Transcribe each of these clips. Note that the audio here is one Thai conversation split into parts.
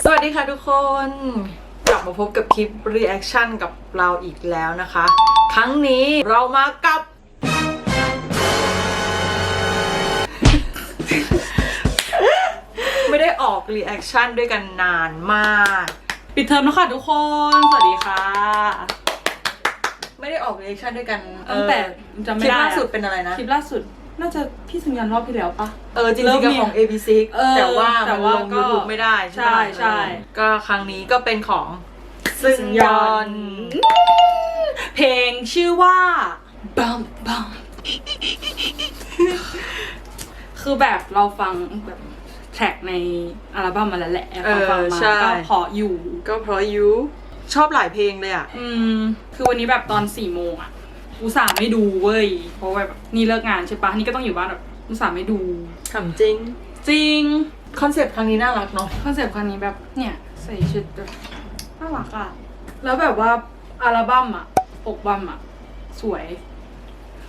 สวัสดีค่ะทุกคน กลับมาพบกับคลิป reaction กับเราอีกแล้วนะคะ ครั้งนี้เรามากับ ไม่ได้ออก reaction ด้วยกันนานมาก ปิดเทอมแล้วค่ะทุกคน สวัสดีค่ะ ไม่ได้ออก reaction ด้วยกันตั้งแต่จำคไม่ลิปได้ล่าอะสุดเป็นอะไรนะ คลิปล่าสุด น่าจะพี่สัญญาณรอบที่แล้วปะ เออจริงเริ่ๆมกับมีของ ABC เออแต่ว่าแต่มันว่าลงก็ YouTube ไม่ได้ใช่ไหมใช่ใช่ ก็ครั้งนี้ก็เป็นของซึงยอน เพลงชื่อว่า บัมบัมคือแบบเราฟังแบบแทร็กในอัลบั้มมาแล้วแหละเออฟังมาใช่ ก็เพออยู่ ก็เพราะยูชอบหลายเพลงเลยอะ อืม คือวันนี้แบบตอนสี่โมงอะ อุตส่าห์ไม่ดูเว้ย เพราะว่าแบบนี่เลิกงานใช่ปะนี่ก็ต้องอยู่บ้านแบบอุตส่าห์ไม่ดู ขำจริง จริง คอนเซปต์ครั้งนี้น่ารักเนาะ คอนเซปต์ครั้งนี้แบบเนี่ยใส่ชุดแบบน่ารักอะแล้วแบบว่าอัลบั้มอะปกบัมอะสวย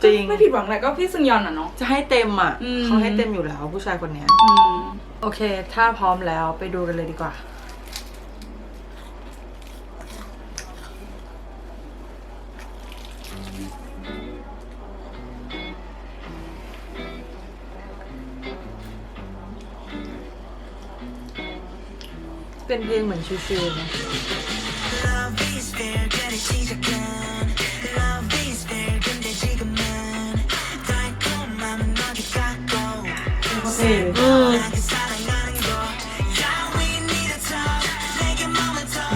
จริง ไม่ผิดหวังเลยก็พี่ซึงยอนอะเนาะ จะให้เต็มอะ อืม เขาให้เต็มอยู่แล้วผู้ชายคนเนี้ย อืม โอเค ถ้าพร้อมแล้วไปดูกันเลยดีกว่า เป็นเพลงเหมือนชิวๆนะอืม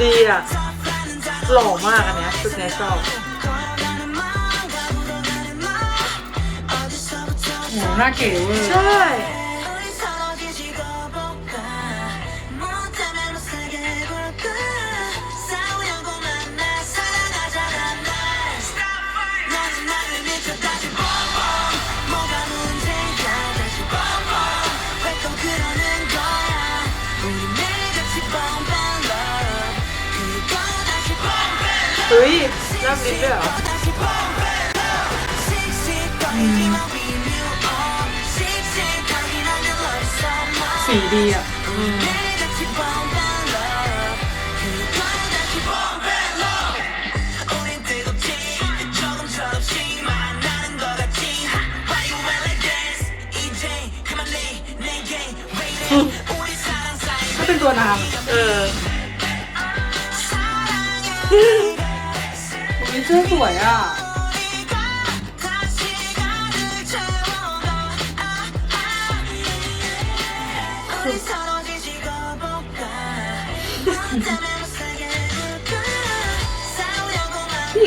ดีอะ หล่อมากอันเนี้ยชุดเนี้ยชอบโหน่าเก๋เวอร์ ใช่ งดินด้ยเหรอสีดีอะถ้าเป็นตัวนางเออ เสื้อสวยอ่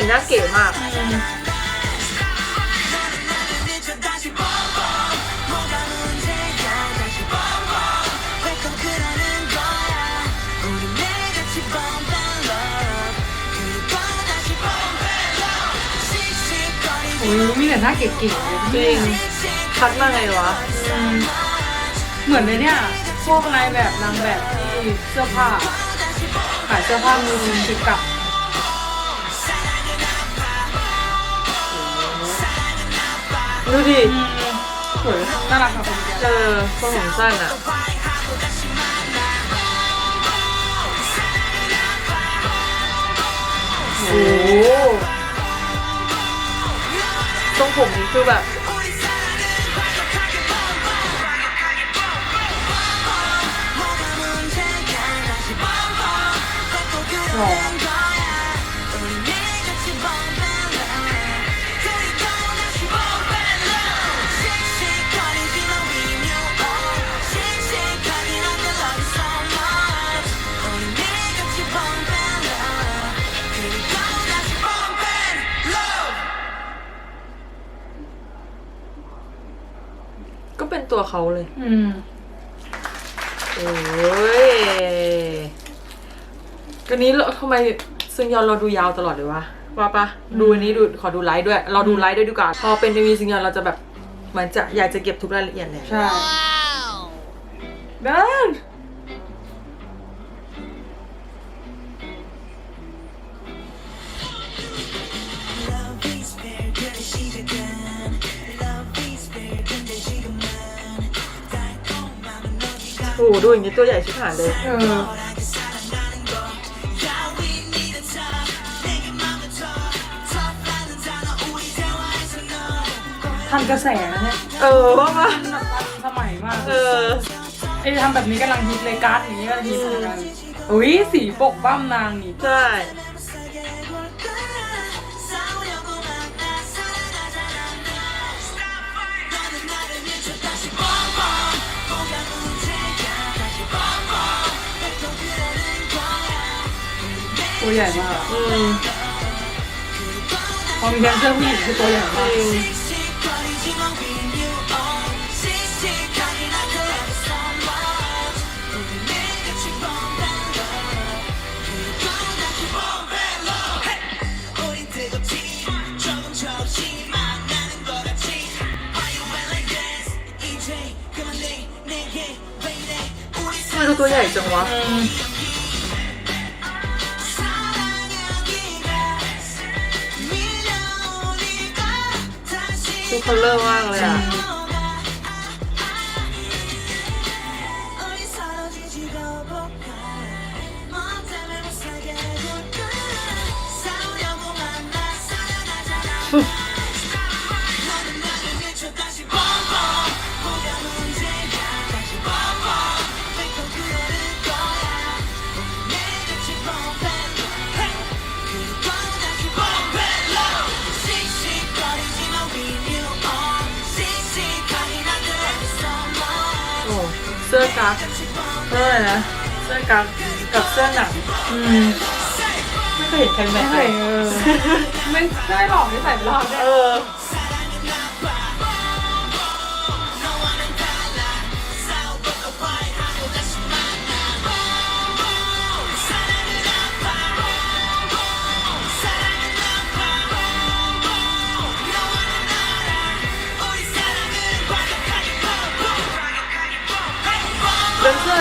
หน้าเก๋มาก มีแต่หน้าเก๋ๆเลยจริงคัดมาไงวะ อืมเหมือนในเนี่ยพวกนายแบบนางแบบที่เสื้อผ้าขายเสื้อผ้ามือชิกอะดูดิ อืมสวยน่ารักค่ะคนเดียวเออทรงผมสั้นอะ ผมนี้คือแบบหล่อ ตัวเขาเลย อืม โอ้ยก็นี้เราทำไมซึงยอนเราดูยาวตลอดเลยวะว่าปะดูอันนี้ดูขอดูไลฟ์ด้วย เราดูไลฟ์ด้วยดีกว่าพอเป็นทีวีซึงยอนเราจะแบบเหมือนจะอยากจะเก็บทุกรายละเอียดเลยใช่ เดิน โอ้ดูอย่างนี้ตัวใหญ่ชิบหายเลยทันกระแสนะเนี่ยเออว่ามาทันสมัยมากเออ ไอ้ทำแบบนี้กำลังฮิตเลยการ์ดนี้กำลังฮิตเหมือนกันอุ้ยสีปกบ้ามนางนี่ ใช่ ตัวใหญ่มาก อืมพอมีแดนเซอร์ผู้หญิงคือตัวใหญ่จมากริงทำไมดูตัวใหญ่จังวะ อืม คัลเขาเลิกมากเลยอะ เสื้อกั๊กเท่าไหร่นะเสื้อกั๊กกับเสื้อหนังอืมไม่เคยเห็นใครแมทเลใช่ยเออไม่ได้หรอกที่ใส่ไปรอบได้เออ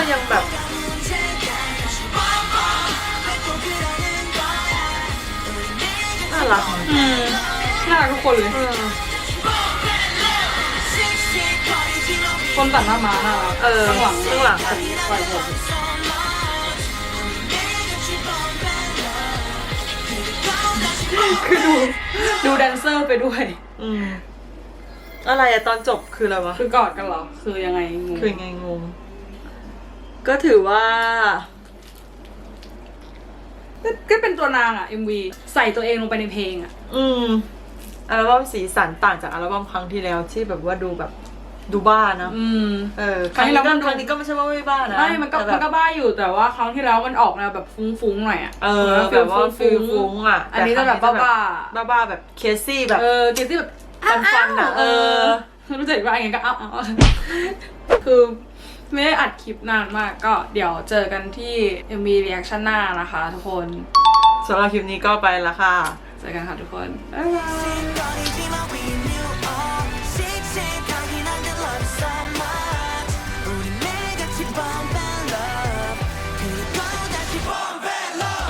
อร์ยังแบบน่ารักอืมน่ารักทุกคนเลย เออคนตัดหน้าม้าน่ารักเออข้างหลังข้างหลังปล่อยผมคือดูดูแดนเซอร์ไปด้วย อืมอะไรอะตอนจบคืออะไรวะคือกอดกันเหรอ คือยังไงงง คือไงงง ก็ถือว่าก็ก็เป็นตัวนางอะ MV ใส่ตัวเองลงไปในเพลงอะอืมอัลบั้มสีสันต่างจากอัลบั้มครั้งที่แล้วที่แบบว่าดูแบบดูบ้านะอืม เออครั้งที่แล้วมันดูครั้งนี้ก็ไม่ใช่ว่าไม่บ้านะไม่มันก็แต่แบบมันก็บ้าอยู่แต่ว่าครั้งที่แล้วมันออกแนวแบบฟุ้งๆหน่อยอะเออแบบว่าฟิลฟุ้งอะอันนี้จะแบบต่ครั้งบ้าบ้าบ้าๆแบบเคซี่แบบๆเออเกซี่แบบฟันๆอะเอเออ อ รู้สึกว่าอย่างเงี้ยก็เอ้าเอ้าคือ ไม่ได้อัดคลิปนานมากก็เดี๋ยวเจอกันที่ MV reaction หน้านะคะ ทุกคนสำหรับคลิปนี้ก็ไปละค่ะ เจอกันค่ะทุกคน บ๊ายบาย